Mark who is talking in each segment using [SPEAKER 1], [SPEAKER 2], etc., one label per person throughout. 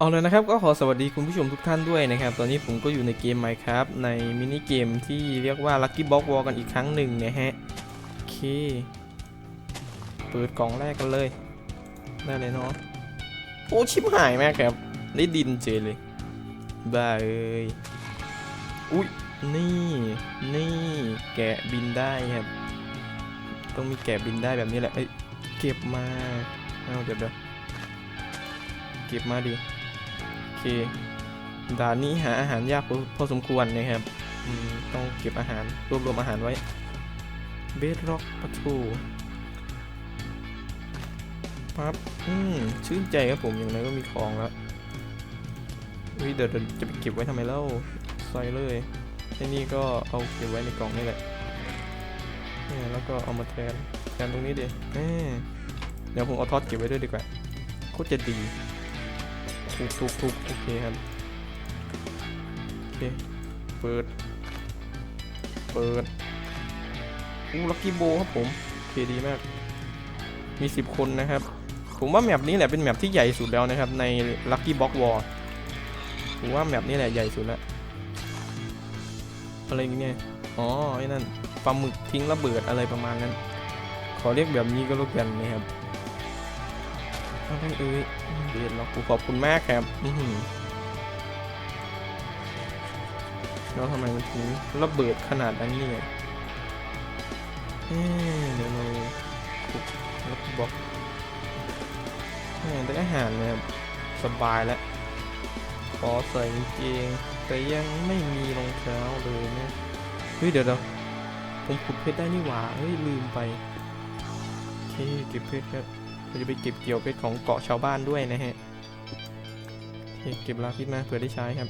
[SPEAKER 1] เอาเลยนะครับก็ขอสวัสดีคุณผู้ชมทุกท่านด้วยนะครับ ตอนนี้ผมก็อยู่ในเกม Minecraft ในมินิเกมที่เรียกว่า Lucky Box War กันอีกครั้งหนึ่งนะฮะ โอเค เปิดกล่องแรกกันเลย ได้เลยเนาะโอ้ชิบหายมากครับ ได้ดินเจอเลยบ้าเอ้ยอุ้ยนี่ นี่แกะบินได้ครับ ต้องมีแกะบินได้แบบนี้แหละเอ้ยเก็บมาเอาเดี๋ยวเดี๋ยวเก็บมาดิ เคด่านนี้หาอาหารยากพอพอสมควรนะครับต้องเก็บอาหารรวบรวมอาหารไว้เบสร็อกปะทูปั๊บอืมชื่นใจครับผมอย่างไรก็มีของแล้วเฮ้ยเดี๋ยวเดี๋ยวจะไปเก็บไว้ทำไมเล่าใส่เลยไอ้นี่ก็เอาเก็บไว้ในกล่องนี่แหละนี่แล้วก็เอามาแทนแทนตรงนี้ดิเดี๋ยวผมเอาทอดเก็บไว้ด้วยดีกว่าโคตรจะดี ทุบทุบทุบโอเคครับ โอเค เปิด เปิดอู้ลักกี้โบครับผม โอเคดีมาก มี 10 คนนะครับ ผมว่าแมปนี้แหละเป็นแมปที่ใหญ่สุดแล้วนะครับ ใน Lucky Box War ผมว่าแมปนี้แหละใหญ่สุดแล้วอะไรอย่เงี้ยอ๋อไอ้นั่นปลาหมึกทิ้งระเบิดอะไรประมาณนั้น ขอเรียกแบบนี้ก็แล้วกันนะครับ เอ้ยเบียดเราขอบคุณมากครับอื้อหือแล้วทำไมมันถึงระเบิดขนาดนั้นเนี่ยเอ๊ะเดี๋ยวเราขุดแล้วก็บอกแหม่ได้อาหารนะครับสบายแล้วขอใส่กางเกงแต่ยังไม่มีรองเท้าเลยนะเฮ้ยเดี๋ยวเดี๋ยวผมขุดเพชรได้นี่หว่าเฮ้ยลืมไปโอเคเก็บเพชรครับ เราจะไปเก็บเกี่ยวเพชรของเกาะชาวบ้านด้วยนะฮะเก็บลาพิษมาเผื่อได้ใช้ครับ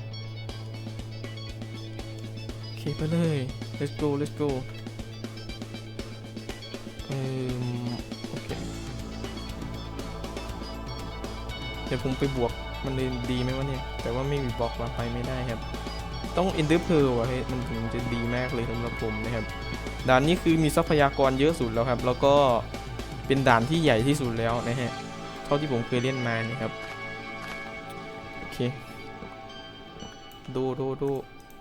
[SPEAKER 1] โอเคไปเลย let's go let's go เอ่มโอเคเดี๋ยวผมไปบวกมันเลยดีไหมวะเนี่ย แต่ว่าไม่มีบล็อกมาไปไม่ได้ครับ ต้องอินเตอร์เพลวะเฮ้ยมันถึงจะดีมากเลยสำหรับผมนะครับด่านนี้คือมีทรัพยากรเยอะสุดแล้วครับ แล้วก็ เป็นด่านที่ใหญ่ที่สุดแล้วนะฮะ เท่าที่ผมเคยเล่นมานะครับ โอเค ดูดูดู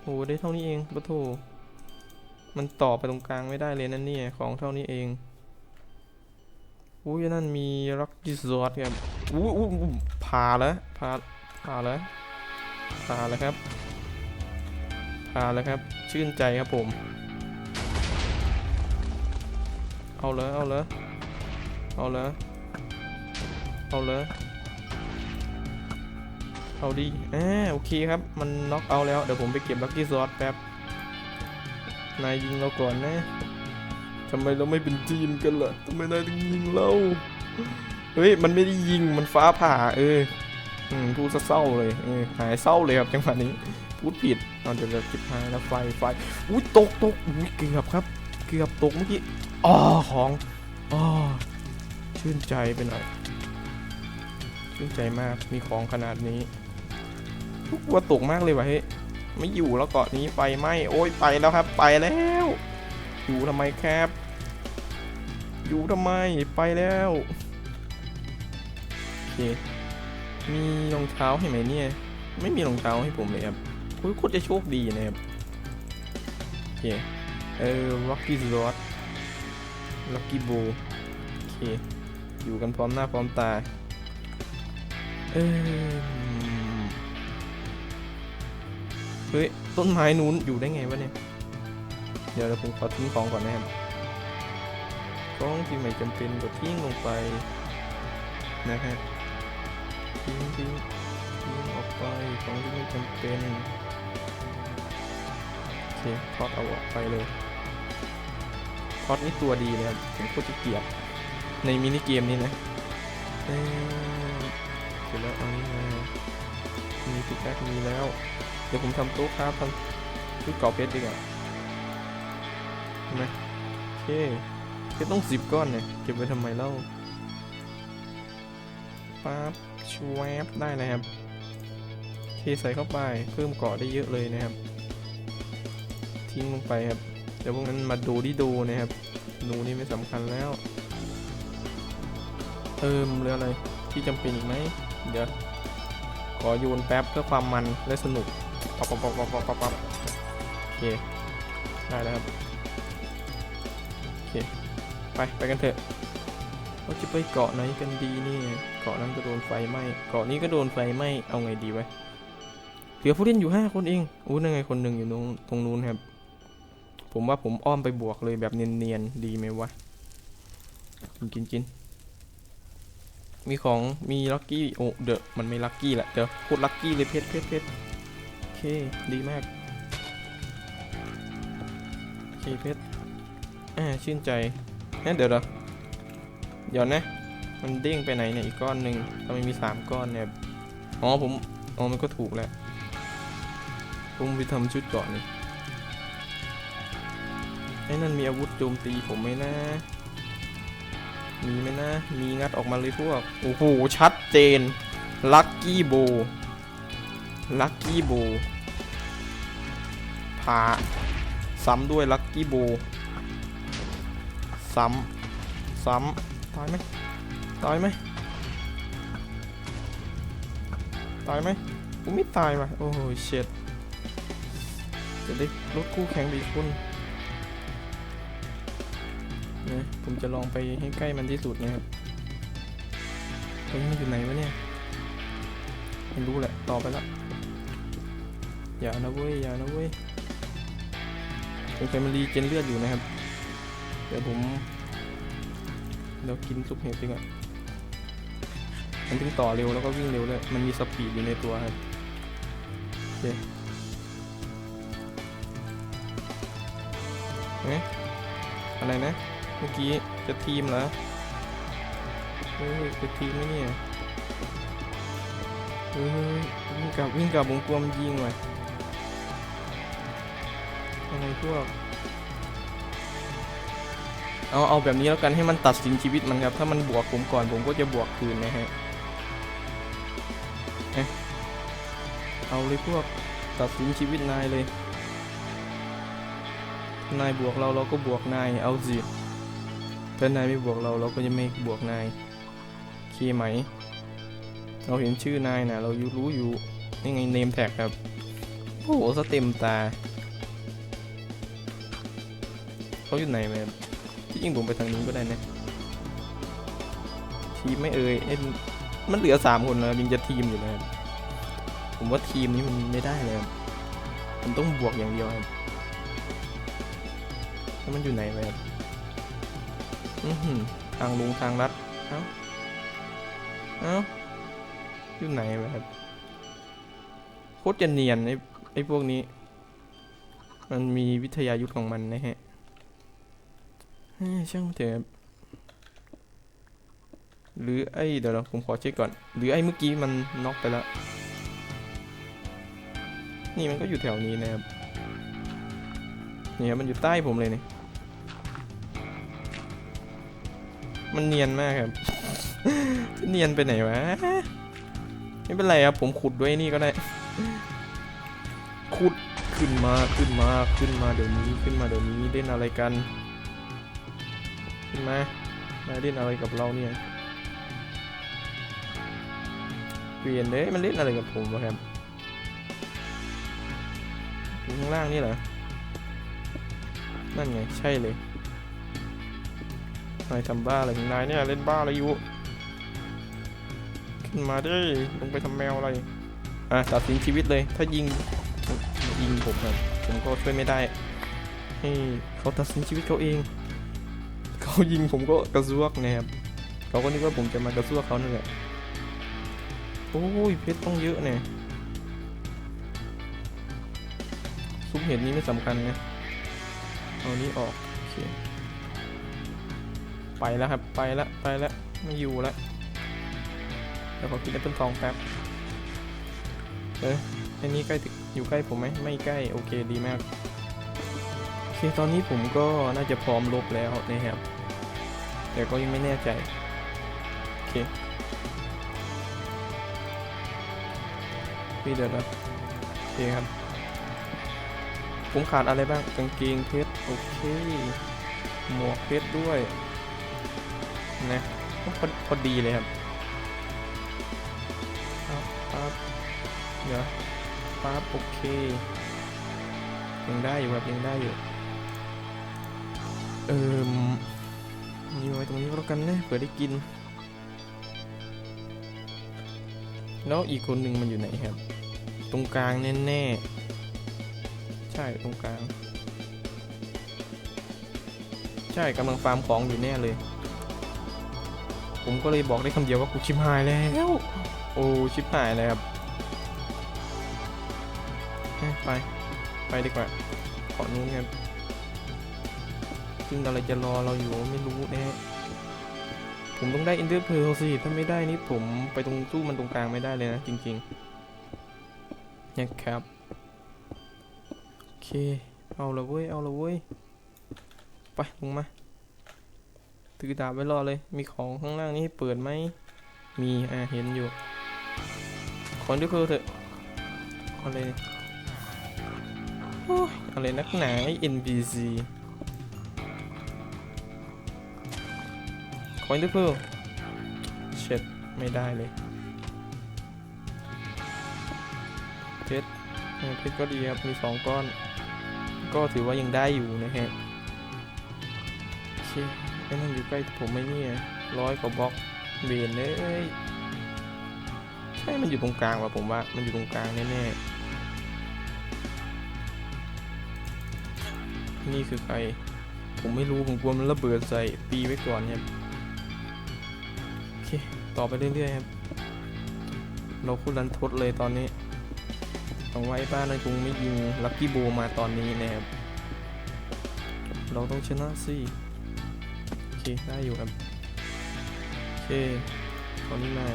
[SPEAKER 1] โอ้ได้เท่านี้เองปะโถมันต่อไปตรงกลางไม่ได้เลยนั่นเนี่ยของเท่านี้เองอุ้ยนั่นมีรักดิสซอร์ครับอู้อู้อู้ผ่าแล้วผ่าผ่าแล้วผ่าแล้วครับผ่าแล้วครับ ชื่นใจครับผม เอาเลยเอาเลย เอาเลยเอาเลยเอาดีอ่าโอเคครับ มันน็อกเอาแล้ว เดี๋ยวผมไปเก็บลักกี้ซอสแป๊บ นายยิงเราก่อนนะทำไมเราไม่เป็นทีมกันล่ะทำไมนายถึงยิงเรา เฮ้ย มันไม่ได้ยิง มันฟ้าผ่า เออ อืม พูดซะเศร้าเลย เออ หายเศร้าเลยครับจังหวะนี้ พูดผิดเอาเดี๋ยวเราจิบหายแล้วไฟ ไฟ อุ้ยตกตกอุ้ยเกือบครับ เกือบตกเมื่อกี้ อ๋อ ของ อ๋อ ชื่นใจไปหน่อย ชื่นใจมาก มีของขนาดนี้ว่าตกมากเลยวะเฮ้ยไม่อยู่แล้วเกาะนี้ไฟไหมโอ้ยไปแล้วครับ ไปแล้ว อยู่ทำไมครับ อยู่ทำไมไปแล้วโอเคมีรองเท้าให้ไหมเนี่ย ไม่มีรองเท้าให้ผมเลยครับคุยโคตรจะโชคดีนะครับโอเคเออ Rocky r o d Lucky b o โอเค อยู่กันพร้อมหน้าพร้อมตา เออเฮ้ย ต้นไม้นู้นอยู่ได้ไงวะเนี่ย เดี๋ยวเราผมขอทิ้งของก่อนนะครับของที่ไม่จำเป็นก็ทิ้งลงไปนะฮะทิ้งทิ้งทิ้งออกไปของที่ไม่จำเป็นโอเคทอดเอาออกไปเลยทอดนี่ตัวดีเลยครับผมโคตรจะเกลียด ในมินิเกมนี้นะเอ้ยเสร็จแล้วเอานี่มามีพิกแอคมีแล้ว เดี๋ยวผมทำโต๊ะครับทำชุดเกาเพชรดีกว่าเห็นไหมโอเคเพชรต้องสิบก้อนเนี่ย เก็บไว้ทำไมเล่าปั๊บชวบได้นะครับเทใส่เข้าไปเพิ่มเกาะได้เยอะเลยนะครับ ทิ้งลงไปครับ เดี๋ยวพวกนั้นมาดูที่ดูนะครับ หนูนี่ไม่สำคัญแล้ว เติมหรืออะไรที่จำเป็นอีกไหมเดี๋ยวขอโยนแป๊บเพื่อความมันและสนุกปั๊บปั๊บปั๊บปั๊บปั๊บปั๊บปั๊บโอเคได้แล้วครับโอเคไปไปกันเถอะเราจะไปเกาะไหนกันดีนี่เกาะนั้นก็โดนไฟไหม้เกาะนี้ก็โดนไฟไหม้เอาไงดีวะเหลือผู้เล่นอยู่ห้าคนเองอู้นั่นไงคนหนึ่งอยู่ตรงตรงนู้นครับ ผมว่าผมอ้อมไปบวกเลยแบบเนียนๆดีไหมวะกินกินกิน มีของมีลัคกี้โอ้เดอะมันไม่ลัคกี้แหละเดี๋ยวโคตรลัคกี้เลยเพชรเพชรเพชรโอเคดีมากโอเคเพชรอ่าชื่นใจงั้นเดี๋ยวเดี๋ยวเดี๋ยวนะมันเด้งไปไหนเนี่ยอีกก้อนหนึ่งทำไมมีสามก้อนเนี่ยอ๋อผมอ๋อมันก็ถูกแหละผมไปทำชุดเกาะนี่ไอ้นั่นมีอาวุธโจมตีผมไหมนะ มีไหมนะ มีงัดออกมาเลยพวก โอ้โห ชัดเจน ลัคกี้โบ ลัคกี้โบพาซ้ำด้วยลัคกี้โบ ซ้ำ ซ้ำ ตายไหม ตายไหม ตายไหมกูไม่ตายว่ะ โอ้โหเช็ดจะได้ลดคู่แข่งไปอีกคน นะผมจะลองไปให้ใกล้มันที่สุดนะครับเฮ้ยมันอยู่ไหนวะเนี่ยไม่รู้แหละต่อไปละอย่านะเว้ยอย่านะเว้ยผมเคยมันรีเจนเลือดอยู่นะครับ เดี๋ยวผมเดี๋ยวกินซุปเห็ดดีกว่ามันถึงต่อเร็วแล้วก็วิ่งเร็วเลยมันมีสปีดอยู่ในตัวครับโอเคเอ๊ะอะไรนะ เมื่อกี้จะทีมเหรอเฮ้ยจะทีมไหมเนี่ยเฮ้ยวิ่งกลับวิ่งกลับวงกลมยิงว่ะอะไรพวกเอาเอาแบบนี้แล้วกันให้มันตัดสินชีวิตมันครับ ถ้ามันบวกผมก่อนผมก็จะบวกคืนนะฮะเอ๊ะเอาเลยพวกตัดสินชีวิตนายเลย นายบวกเราเราก็บวกนายเอาสิ ถ้านายไม่บวกเราเราก็จะไม่บวกนายเคไหม เราเห็นชื่อนายนะเราอยู่รู้อยู่นี่ไงเนมแท็กครับโอ้โหสเต็มตาเขาอยู่ไหนแมครับที่จริงผมไปทางนู้ก็ได้นะ ทีมไม่เอ่ยเอ้ยมันเหลือสามคนแล้วยังจะทีมอยู่นะครับผมว่าทีมนี้มันไม่ได้เลยมันต้องบวกอย่างเดียวครับแล้วมันอยู่ไหนเลยครับ ทางลุงทางลัดเอ้า เอ้า อยู่ไหนวะครับ โคตรจะเนียนไอ้ไอ้พวกนี้ มันมีวิทยายุทธของมันนะฮะช่างเถอะหรือไอ้เดี๋ยวเราผมขอเช็คก่อน หรือไอ้เมื่อกี้มันน็อกไปแล้ว นี่มันก็อยู่แถวนี้นะครับเนี่ยมันอยู่ใต้ผมเลยเนี่ย มันเนียนมากครับเนียนไปไหนวะ ไม่เป็นไรครับ ผมขุดด้วยนี่ก็ได้ ขุดขึ้นมาขึ้นมาขึ้นมาเดี๋ยวนี้ขึ้นมาเดี๋ยวนี้เล่นอะไรกันขึ้นมามาเล่นอะไรกับเราเนี่ยเปลี่ยนเลยมันเล่นอะไรกับผมวะครับข้างล่างนี่เหรอนั่นไงใช่เลย นายทำบ้าอะไรของนายเนี่ยเล่นบ้าอะไรอยู่ ขึ้นมาดิลงไปทำแมวอะไร อะตัดสินชีวิตเลย ถ้ายิงยิงผมครับผมก็ช่วยไม่ได้ให้เขาตัดสินชีวิตเขาเอง เขายิงผมก็กระซวกนะครับเขาก็นึกว่าผมจะมากระซวกเขานั่นแหละโอ้ยเพชรต้องเยอะเนี่ยซุปเห็ดนี้ไม่สำคัญนะเอานี้ออก ไปแล้วครับ ไปแล้วไปแล้วไม่อยู่แล้วเดี๋ยวขอกินแอปเปิลทองแป๊บเอ้ยอันนี้ใกล้ถึงอยู่ใกล้ผมไหมไม่ใกล้โอเคดีมากโอเคตอนนี้ผมก็น่าจะพร้อมลบแล้วนะครับแต่ก็ยังไม่แน่ใจโอเคพี่เดี๋ยวนะโอเคครับ ผมขาดอะไรบ้างกางเกงเพชรโอเคหมวกเพชรด้วย นะพอพอดีเลยครับครับครับเดี๋ยวปั๊บโอเค ยังได้อยู่ครับยังได้อยู่ เออนี่ไว้ตรงนี้แล้วกันนะเผื่อได้กิน แล้วอีกคนหนึ่งมันอยู่ไหนครับ ตรงกลางแน่ๆ ใช่ตรงกลาง ใช่กำลังฟาร์มของอยู่แน่เลย ผมก็เลยบอกได้คำเดียวว่ากูชิบหายแล้ว โอ้ชิบหายเลยครับเอ้ยไปไปดีกว่าขอนู้นกันซึ่งอะไรจะรอเราอยู่ไม่รู้แน่ผมต้องได้อินเตอร์เพลสิ ถ้าไม่ได้นี่ผมไปตรงตู้มันตรงกลางไม่ได้เลยนะ จริงๆนะครับโอเค เอาละเว้ย เอาละเว้ย ไปลงมา ถือดาบไว้รอเลย มีของข้างล่างนี้ให้เปิดไหม มีอ่าเห็นอยู่ ขอด้วยเพลเถอะอาเลยอะไรนักหนาไอ้ NPC คอยด้วยเพื่อเช็ดไม่ได้เลยเพชรเออเพชรก็ดีครับ มีสองก้อน ก็ถือว่ายังได้อยู่นะฮะโอเค ไอ้นั่นอยู่ใกล้ผมไหมเนี่ยร้อยกว่าบล็อกเบนเลยใช่มันอยู่ตรงกลางว่ะผมว่า มันอยู่ตรงกลางแน่ๆนี่คือใคร ผมไม่รู้ผมกลัวมันระเบิดใส่ปีไว้ก่อนครับโอเคต่อไปเรื่อยๆครับเราคุณรันทดเลยตอนนี้หวังว่าไอ้บ้านนั้นคงไม่ยิงลักกี้โบมาตอนนี้นะครับ เราต้องชนะสิ เค ได้อยู่ครับ โอเคตอนนี้มา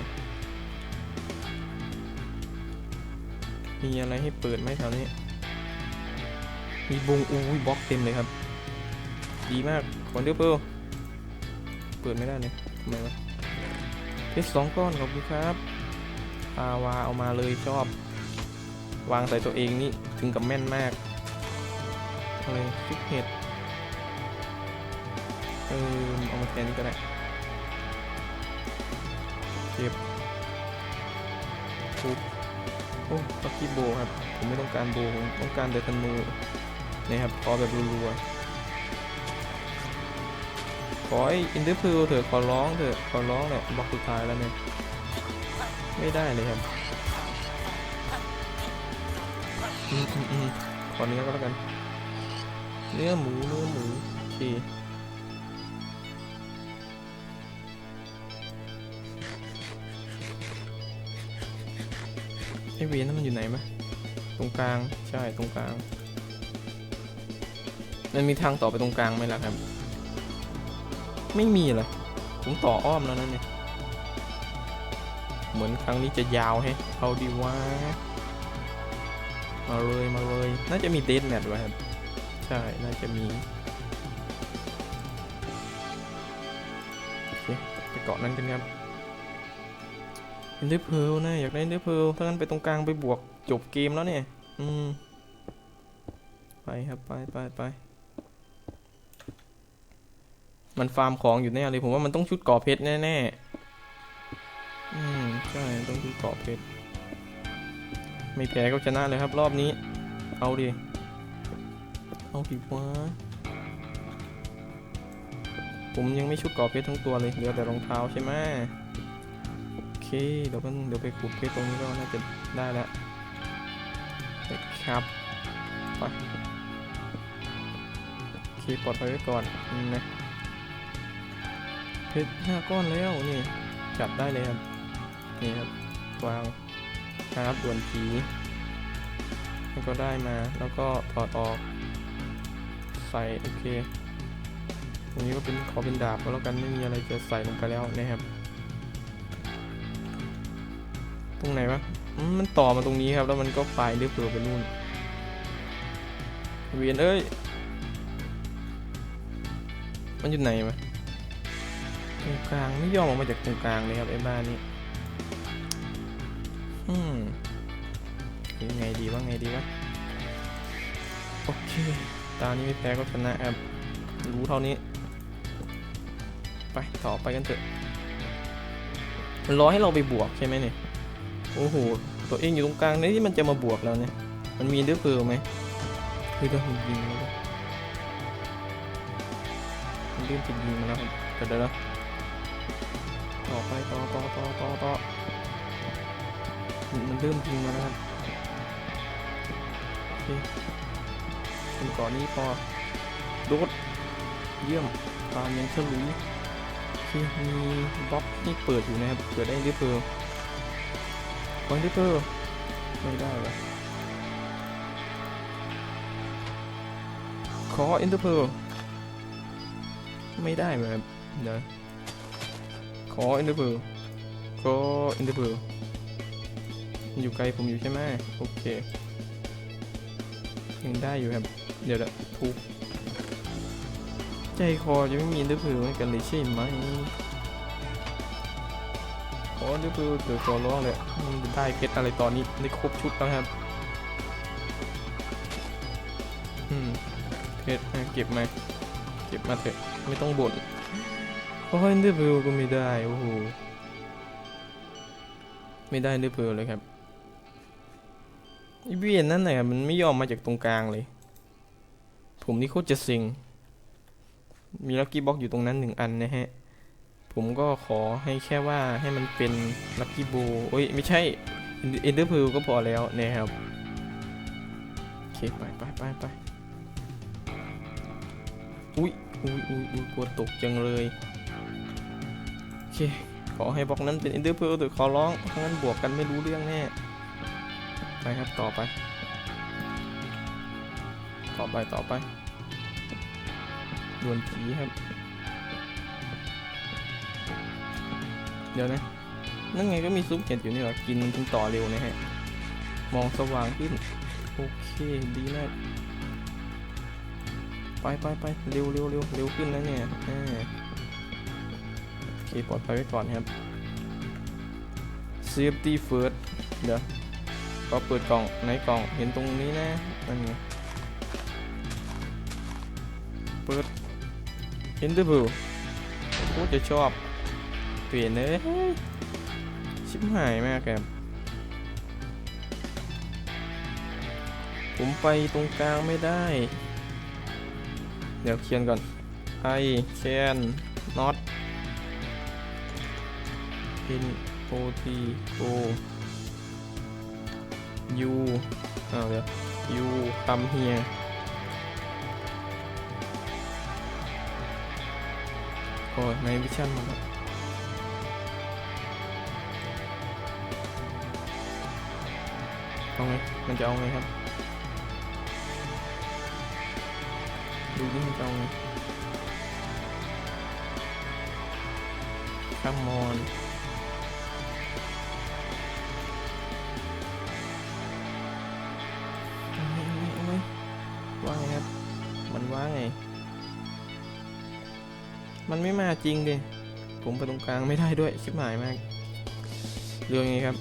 [SPEAKER 1] มีอะไรให้เปิดไหมแถวนี้ มีบงอุ้ยบล็อกเต็มเลยครับ ดีมากขอนเดียวเปิลเปิดไม่ได้เลยทำไมวะเพชรสองก้อนขอบคุณครับปาวาเอามาเลยชอบ วางใส่ตัวเองนี่ถึงกับแม่นมากอะไรฟิกเห็ด ออเอามาแทนนี่ก็ได้เก็บทุบโอ้ลักกี้โบครับ ผมไม่ต้องการโบผมต้องการแต่ธนูนะครับขอแบบรัวๆขอไอ้อินเดอร์พิลเถอะขอร้องเถอะขอร้องแหละบล็อกสุดท้ายแล้วเนี่ยไม่ได้เลยครับอืมอืมอืมขอเนื้อก็แล้วกัน เนื้อหมูเนื้อหมูโอเค ไอเวียนนั่นมันอยู่ไหนมะตรงกลางใช่ตรงกลาง มันมีทางต่อไปตรงกลางไหมล่ะครับ ไม่มีเลยผมต่ออ้อมแล้วนั่นเนี่ยเหมือนครั้งนี้จะยาวให้เอาดีว่ามาเลยมาเลย น่าจะมีเดทแมทไว้ครับ ใช่ น่าจะมีโอเคไปเกาะนั้นกันครับ อินเดอร์เพลนะอยากได้อินเดอร์เพลถ้างั้นไปตรงกลางไปบวกจบเกมแล้วเนี่ย อืม ไปครับไปไปไป มันฟาร์มของอยู่แน่เลยผมว่ามันต้องชุดก่อเพชรแน่ๆ อืมใช่ต้องชุดก่อเพชร ไม่แพ้ก็ชนะเลยครับรอบนี้ เอาดิ เอาดิวะผมยังไม่ชุดก่อเพชรทั้งตัวเลยเหลือแต่รองเท้าใช่ไหม เค เดี๋ยวกันเดี๋ยวไปขุดเพชรตรงนี้ก็น่าจะได้แล้วครับไปโอเคปลอดภัยไว้ก่อนนะเพชรห้าก้อนแล้วนี่จับได้เลยครับนี่ครับวางครับด่วนผีแล้วก็ได้มาแล้วก็ถอดออก ใส่โอเคตรงนี้ก็เป็นขอเป็นดาบก็แล้วกันไม่มีอะไรจะใส่ลงไปแล้วนะครับ รงไหนวะมันต่อมาตรงนี้ครับ แล้วมันก็ไปเรียบเรือไปนู่น เวียนเอ้ย มันอยู่ไหนวะตรงกลางไม่ยอมออกมาจากตรงกลางเลยครับไอ้บ้านนี้ อืมยังไงดีว่าไงดีวะ โอเค ตานี้ไม่แพ้ก็ชนะครับรู้เท่านี้ ไป ต่อไปกันเถอะมันรอให้เราไปบวกใช่ไหมเนี่ย โอ้โห ตัวเองอยู่ตรงกลางนี่มันจะมาบวกแล้วเนี่ย มันมีเดือเพลไหมเฮ้ยเดี๋ยวผมยิงแล้วดิมันเริ่มจะยิงมาแล้วครับเดี๋ยวเดี๋ยวต่อไปต่อต่อต่อต่อต่อมันเริ่มยิงมาแล้วครับโอเคเป็นก่อนนี้พอโดดเยี่ยมตามยังฉลุยโอเคมีบล็อกที่เปิดอยู่นะครับเปิดได้เดือเพลวางเดือเพลไม่ได้วะขออินเตอร์เพลไม่ได้แบบเดี๋ยวขออินเตอร์เพลขออินเตอร์เพลอยู่ไกลผมอยู่ใช่ไหมโอเคยังได้อยู่ครับ เดี๋ยวละถูกใจคอจะไม่มีอินเตอร์เพลให้กันเลยใช่ไหม ออินเตอร์เพลเดี๋ยวขอร้องเลยมันได้เพชรอะไรตอนนี้ได้ครบชุดแล้วครับอืมเพชรเก็บมาเก็บมาเถอะไม่ต้องบ่นเพราะอินเดอร์เพลก็ไม่ได้โอ้โหไม่ได้อินเดอร์เพลเลยครับไอเวียนนั่นแหละมันไม่ยอมมาจากตรงกลางเลย ผมนี่โคตรจะเซ็งมีลัคกี้บ็อกอยู่ตรงนั้นหนึ่งอันนะฮะ ผมก็ขอให้แค่ว่าให้มันเป็นลัคกี้โบโอ้ยไม่ใช่อินเดอร์เพลก็พอแล้วนะครับ โอเค ไปไปไปไปอุ้ยอุ้ยอุ้ยอุ้ยกลัวตกจังเลย โอเค ขอให้บล็อกนั้นเป็น Ender Pearl แต่ขอร้องถ้างั้นบวกกันไม่รู้เรื่องแน่ ไปครับต่อไป ต่อไปต่อไปดวลผีครับ เดี๋ยวนะ นั่นไงก็มีซุปเห็ดอยู่นี่หว่ากินมันถึงต่อเร็วนะฮะ มองสว่างขึ้น โอเค ดีมาก ไปไปไปเร็วเร็วเร็วเร็วขึ้นแล้วเนี่ยโอเคปลอดภัยไว้ก่อนครับ safety first เดี๋ยวก็เปิดกล่องไหนกล่องเห็นตรงนี้นะนั่นไงเปิด interview โคตรจะชอบ เปลี่ยนเลย ชิบหายมากครับผมไปตรงกลางไม่ได้ เดี๋ยวเขียนก่อน I can not in o t o you อ้าวเดี๋ยว you come here โอ้ยในวิชั่นมาแล้ว เอาไง มันจะเอาไงครับ ดูนี่มันจะเอาไง Come on เอาไงเอาไงเอาไงว่าไงครับ มันว่าไง มันไม่มาจริงดิ ผมไปตรงกลางไม่ได้ด้วย ชิบหายมากเรื่องไงครับ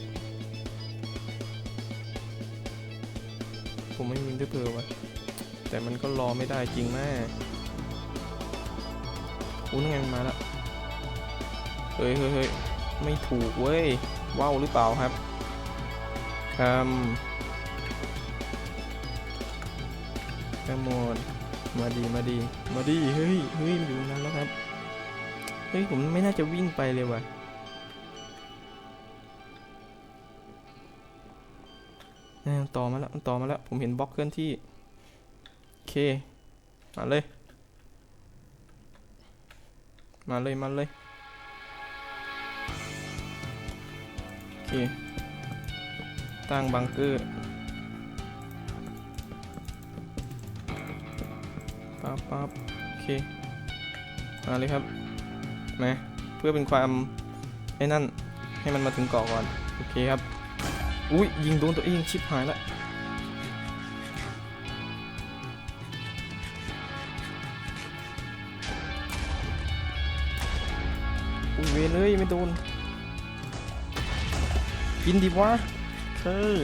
[SPEAKER 1] ผมไม่มีด้วยเพลวะแต่มันก็รอไม่ได้จริงแม่อุ้นไงมาล้วเฮ้ยเฮ้ยเฮ้ยไม่ถูกเว้ยว้าวหรือเปล่าครับคำแคมอนมาดีมาดีมาดีเฮ้ยเฮ้ยมันอยู่นั้นแล้วครับ เฮ้ย ผมไม่น่าจะวิ่งไปเลยว่ะ ต่อมาแล้วต่อมาแล้ว ผมเห็นบล็อกเคลื่อนที่ โอเค มาเลย มาเลย มาเลย โอเค ตั้งบังเกอร์ปั๊บปั๊บโอเค มาเลยครับมาเพื่อเป็นความไอ้นั่น ให้มันมาถึงเกาะก่อน โอเคครับ อุ้ยยิงโดนตัวเองชิบหายละอุ้ยเวรเลยไม่โดนกินดีวะเออ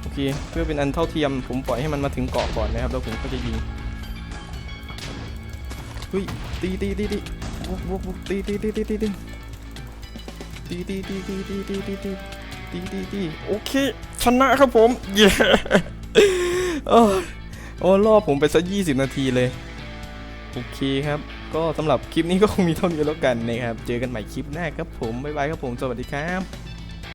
[SPEAKER 1] โอเคเพื่อเป็นอันเท่าเทียม ผมปล่อยให้มันมาถึงเกาะก่อนนะครับแล้วผมก็จะยิงเฮ้ยตีตีตีตีบุกบุกบุกตีตีตีตีตี ตีตีตีตีตีตีตีตีตีตีตีโอเค ชนะครับผม เย้โอ้โอ้รอบผมไปสักยี่สิบนาทีเลย โอเคครับ ก็สำหรับคลิปนี้ก็คงมีเท่านี้แล้วกันนะครับ เจอกันใหม่คลิปหน้าครับผม บ๊ายบายครับผม สวัสดีครับ